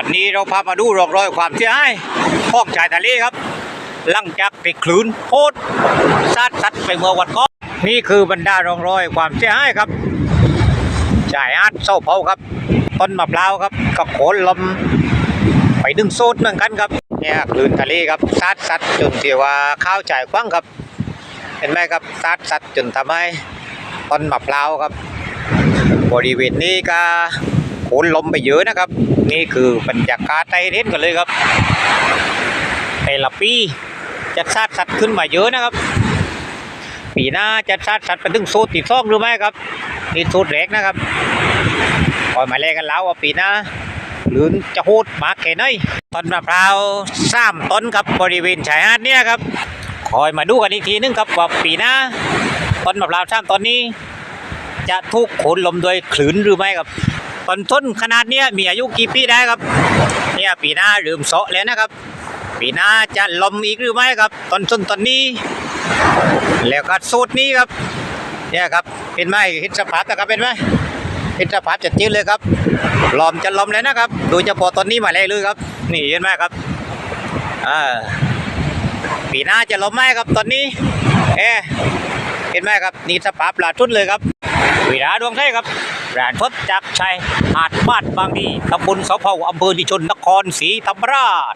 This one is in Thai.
วันนี้เราพามาดูรองรอยความเสียหายของชายทะเลครับ หลังจากติดคลื่นโคตรซัดซัดไปเมื่อวันก่อนนี่คือบรรดารองรอยความเสียหายครับชายอาดเศร้าเผาครับ ต้นมะพร้าวครับก็โขนลมไปดึงโซดเหมือนกันครับเนี่ยคลื่นทะเลครับซัดซัดจนที่ว่าข้าวจ่ายคว้างครับ เห็นไหมครับซัดซัดจนทำให้ต้นมะพร้าวครับ บริเวณนี้ก็ โขนลมไปเยอะนะครับ นี่คือบรรยากาศใต้เห็นกันเลยครับแต่ละปีจะซาดสัตว์ขึ้นมาเยอะนะครับ ปีหน้าจะซาดสัตว์ไปถึงโซดติดซองหรือไม่ครับนี่โซดแรกนะครับคอยมาแลกกันแล้วว่าปีหน้าหรือจะโหดมากแค่ไหนต้นมะพร้าวสามต้นครับบริเวณชายหาดเนี่ยครับคอยมาดูกันอีกทีนึงครับว่าปีหน้าต้นมะพร้าวสามต้นนี้ จะถูกขนลมโดยคลื่นหรือไม่ครับ ต้นต้นขนาดเนี้ยมีอายุกี่ปีได้ครับ เนี่ยปีหน้าเริ่มเสาะแล้วนะครับ ปีหน้าจะลมอีกหรือไม่ครับต้นต้นต้นนี้ แล้วก็สูตรนี้ครับ เนี่ยครับเป็นไหมเห็นสภาพนะครับเป็นไหมเห็นสภาพจัดจืดเลยครับลมจะลมแล้วนะครับโดยเฉพาะต้นนี้มาเลยเลยครับ นี่เห็นไหมครับอ่าปีหน้าจะลมไหมครับตอนนี้ เอ๊เห็นไหมครับนี่สภาพปลาทุนเลยครับวิราดวงไทยครับ แรนทดจากชัยหาดบ้านบางดีตำบลเสาเผาอำเภอดิชนนครศรีธรรมราช